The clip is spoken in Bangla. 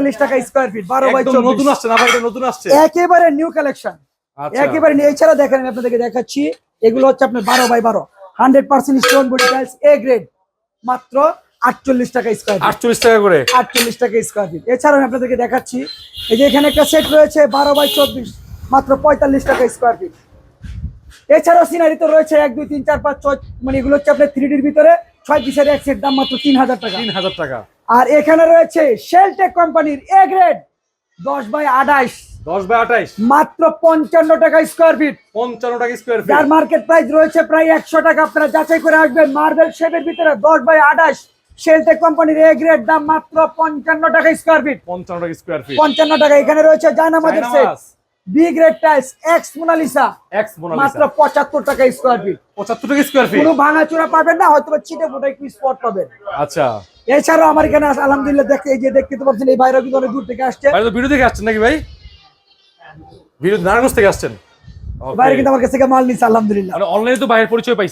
পঁয়তাল্লিশ টাকা স্কোয়ার ফিট বারো বাই একদম নতুন আসছে না ভাই এটা নতুন আসছে। একেবারে নিউ কালেকশন আচ্ছা। একেবারে। এছাড়া দেখেন আমি আপনাদেরকে দেখাচ্ছি এগুলো হচ্ছে আপনার বারো বাই বারো। Hundred percent stone body tiles A grade মাত্র আটচল্লিশ টাকা স্কোয়ার ফিট আটচল্লিশ টাকা করে। আটচল্লিশ টাকা স্কোয়ার ফিট এছাড়াও আমি আপনাদেরকে দেখাচ্ছি এই যে এখানে একটা সেট রয়েছে বারো বাই চব্বিশ মাত্র পঁয়তাল্লিশ টাকা স্কোয়ার ফিট এছাড়াও সিনারি তো রয়েছে এক দুই তিন চার পাঁচ ছয় মানে এগুলো হচ্ছে আপনার থ্রি ডির ভিতরে ছয় পিসের এক সেট দাম মাত্র তিন হাজার টাকা। তিন হাজার টাকা। আর এখানে রয়েছে শেলটেক কোম্পানির এ গ্রেড দশ বাই আঠাইশ দশ বাই আঠাইশ মাত্র পঞ্চান্ন টাকা স্কোয়ার ফিট পঞ্চান্ন টাকা স্কোয়ার যার ফিট মার্কেট প্রাইস রয়েছে প্রায় একশো টাকা। আপনারা যাচাই করে আসবেন মার্বেল শেপের ভিতরে দশ বাই আঠাশ। শেলটেক কোম্পানির এ গ্রেড দাম মাত্র পঞ্চান্ন টাকা স্কোয়ার ফিট পঞ্চান্ন টাকা স্কোয়ার ফিট পঞ্চান্ন টাকা। এখানে রয়েছে জায়নামাজের set B grade tiles X Monalisa X মাত্র মোনালিসা পঁচাত্তর টাকা স্কোয়ার ফিট পঁচাত্তর টাকা স্কোয়ার ফিট কোনো ভাঙাচোরা পাবেন না হয়তো চিটে ফোটা একটু স্পট পাবেন। আচ্ছা। এছাড়াও আমার এখানে আলহামদুলিল্লাহ দেখতে এই যে দেখতে তো পাচ্ছেন এই বাইরে কিন্তু অনেক দূর থেকে আসছে। ভাই তো ভিডিও থেকে আসছেন নাকি ভাই? ভিডিও নারায়ণগঞ্জ থেকে আসছেন. বাইরে কিন্তু আমার কাছ থেকে মাল নিছে আলহামদুলিল্লাহ। মানে অনলাইনে তো বাইরের পরিচয় পাইছেন।